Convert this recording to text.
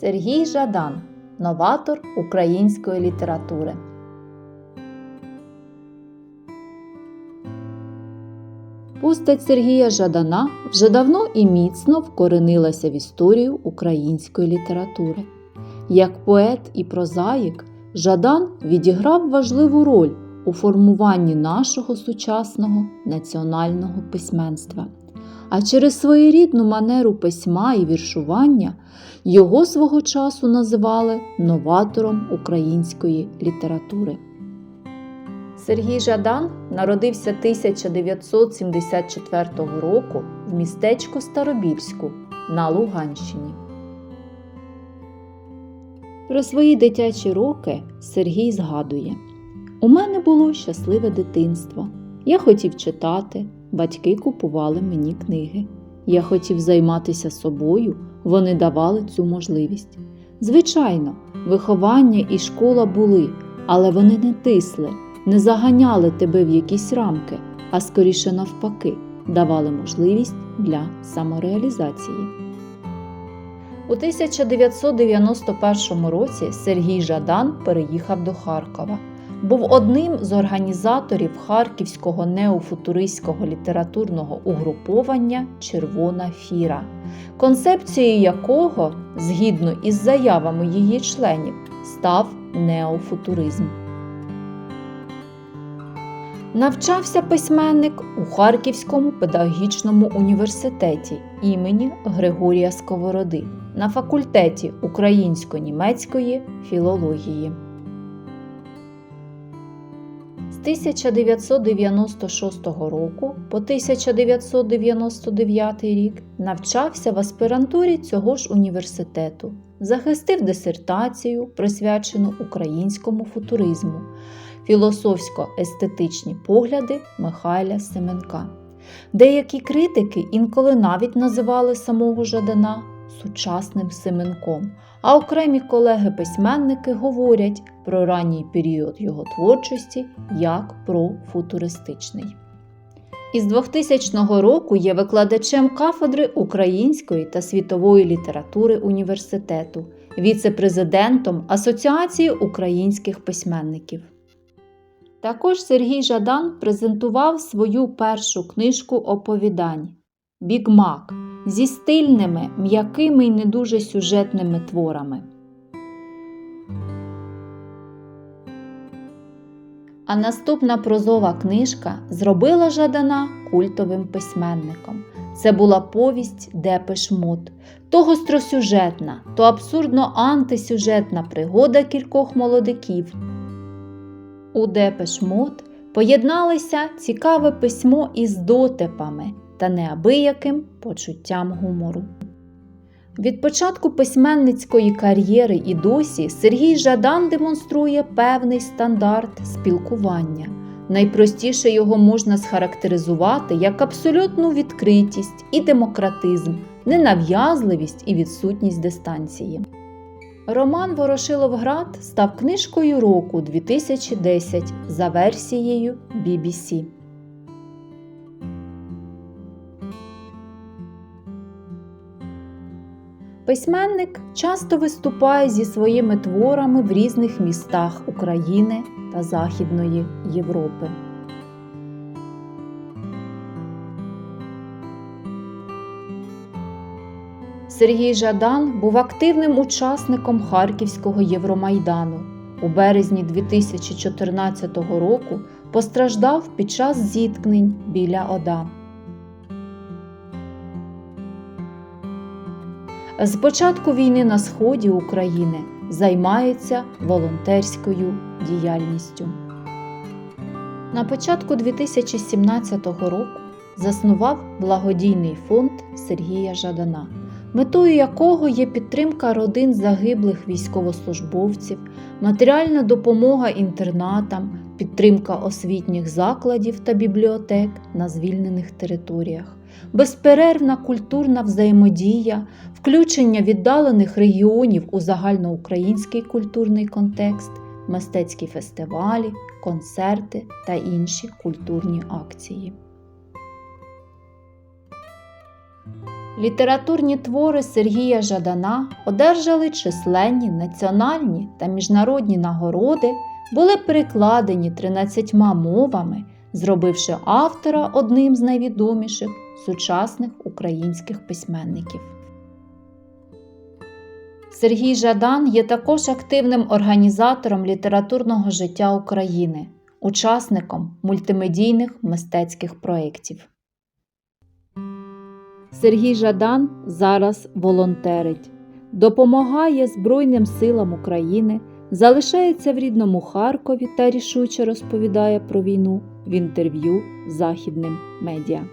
Сергій Жадан, новатор української літератури. Постать Сергія Жадана вже давно і міцно вкоренилася в історію української літератури. Як поет і прозаїк, Жадан відіграв важливу роль у формуванні нашого сучасного національного письменства. А через своєрідну манеру письма і віршування його свого часу називали новатором української літератури. Сергій Жадан народився 1974 року в містечку Старобільську на Луганщині. Про свої дитячі роки Сергій згадує: У мене було щасливе дитинство. Я хотів читати, батьки купували мені книги. Я хотів займатися собою, вони давали цю можливість. Звичайно, виховання і школа були, але вони не тисли, не заганяли тебе в якісь рамки, а скоріше навпаки, давали можливість для самореалізації. У 1991 році Сергій Жадан переїхав до Харкова. Був одним з організаторів Харківського неофутуристського літературного угруповання Червона фіра, концепцією якого, згідно із заявами її членів, став неофутуризм. Навчався письменник у Харківському педагогічному університеті імені Григорія Сковороди на факультеті українсько-німецької філології. 1996 року по 1999 рік навчався в аспірантурі цього ж університету, захистив дисертацію, присвячену українському футуризму, філософсько-естетичні погляди Михайля Семенка. Деякі критики інколи навіть називали самого Жадана сучасним Семенком, а окремі колеги-письменники говорять про ранній період його творчості як про футуристичний. Із 2000 року є викладачем кафедри української та світової літератури університету, віце-президентом Асоціації українських письменників. Також Сергій Жадан презентував свою першу книжку оповідань Бігмак зі стильними, м'якими й не дуже сюжетними творами. А наступна прозова книжка зробила Жадана культовим письменником. Це була повість Депеш Мод, то гостросюжетна, то абсурдно антисюжетна пригода кількох молодиків. У Депеш Мод поєдналися цікаве письмо із дотипами та неабияким почуттям гумору. Від початку письменницької кар'єри і досі Сергій Жадан демонструє певний стандарт спілкування. Найпростіше його можна схарактеризувати як абсолютну відкритість і демократизм, ненав'язливість і відсутність дистанції. Роман Ворошиловград став книжкою року 2010 за версією BBC. Письменник часто виступає зі своїми творами в різних містах України та Західної Європи. Сергій Жадан був активним учасником Харківського Євромайдану. У березні 2014 року постраждав під час зіткнень біля Ода. З початку війни на сході України займається волонтерською діяльністю. На початку 2017 року заснував благодійний фонд Сергія Жадана, метою якого є підтримка родин загиблих військовослужбовців, матеріальна допомога інтернатам, підтримка освітніх закладів та бібліотек на звільнених територіях, безперервна культурна взаємодія, включення віддалених регіонів у загальноукраїнський культурний контекст, мистецькі фестивалі, концерти та інші культурні акції. Літературні твори Сергія Жадана одержали численні національні та міжнародні нагороди, були перекладені 13 мовами, зробивши автора одним з найвідоміших сучасних українських письменників. Сергій Жадан є також активним організатором літературного життя України, учасником мультимедійних мистецьких проєктів. Сергій Жадан зараз волонтерить, допомагає Збройним силам України, залишається в рідному Харкові та рішуче розповідає про війну в інтерв'ю західним медіа.